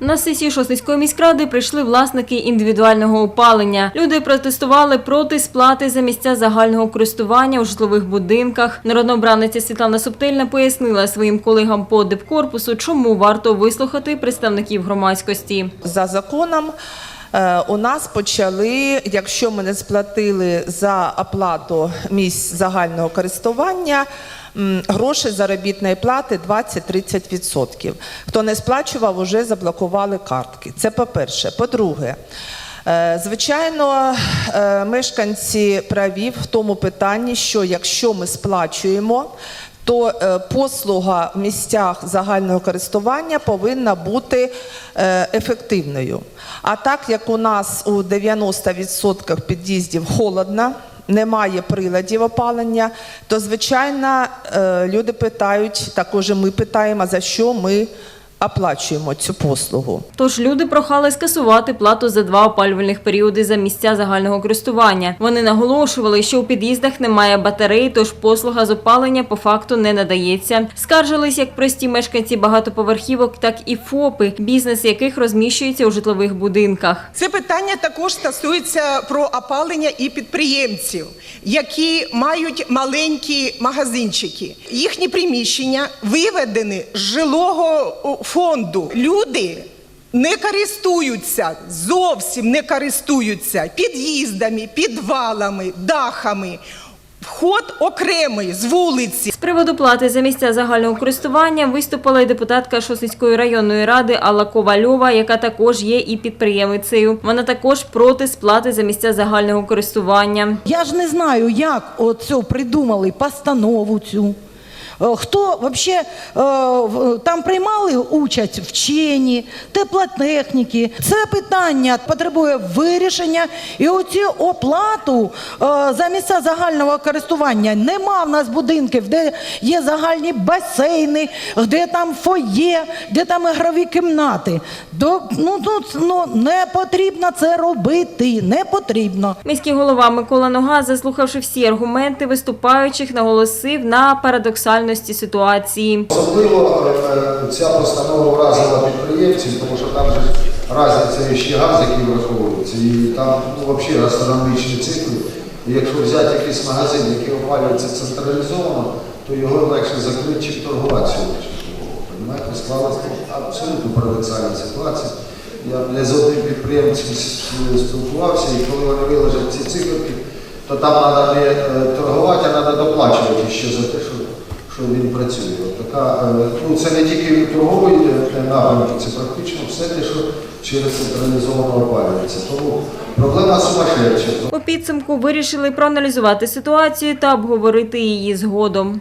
На сесію шостицької міськради прийшли власники індивідуального опалення. Люди протестували проти сплати за місця загального користування у житлових будинках. Народнообраниця Світлана Субтильна пояснила своїм колегам по депкорпусу, чому варто вислухати представників громадськості. За законом у нас почали, якщо ми не сплатили за оплату місць загального користування, гроші заробітної плати 20-30%. Хто не сплачував, вже заблокували картки. Це по-перше. По-друге, Е, Звичайно, е, мешканці праві в тому питанні, що якщо ми сплачуємо, то е, послуга в місцях загального користування повинна бути е, ефективною. А так як у нас у 90% під'їздів холодно, немає приладів опалення, то звичайно е, люди питають, також ми питаємо, за що ми оплачуємо цю послугу. Тож люди прохали скасувати плату за два опалювальних періоди за місця загального користування. Вони наголошували, що у під'їздах немає батарей, тож послуга з опалення по факту не надається. Скаржились як прості мешканці багатоповерхівок, так і ФОПи, бізнес яких розміщується у житлових будинках. Це питання також стосується про опалення і підприємців, які мають маленькі магазинчики. Їхні приміщення виведені з жилого фонду. Люди не користуються, зовсім не користуються під'їздами, підвалами, дахами. Вход окремий з вулиці. З приводу плати за місця загального користування виступила й депутатка Шосницької районної ради Алла Ковальова, яка також є і підприємицею. Вона також проти сплати за місця загального користування. Я ж не знаю, як оцю придумали постанову цю. Е, Хто взагалі там приймали участь вчені, теплотехніки. Це питання потребує вирішення. І оці оплату е, за місця загального користування нема в нас будинків, де є загальні басейни, де там фоє, де там ігрові кімнати. До, ну, ну, не потрібно це робити. Не потрібно. Міський голова Микола Нога, заслухавши всі аргументи виступаючих, наголосив на парадоксальності ситуації. Особливо е, ця постанова вразила підприємців, тому що там же разниця ще газ, який враховується, і там ну, взагалі астрономічні цифри. І якщо взяти якийсь магазин, який опалюється централізовано, то його легше закрити, чим торгувати сьогодні. Склалася абсолютно парадоксальна ситуація. Я не з одним підприємцем спілкувався, і коли вони виложать ці циферки, то там треба не е, торгувати, а треба доплачувати ще за те, що він працює. Така, е, ну, це не тільки торговий напрямки, це практично все те, що через централізовано опалюється. Тому проблема сумасшедша. У підсумку вирішили проаналізувати ситуацію та обговорити її згодом.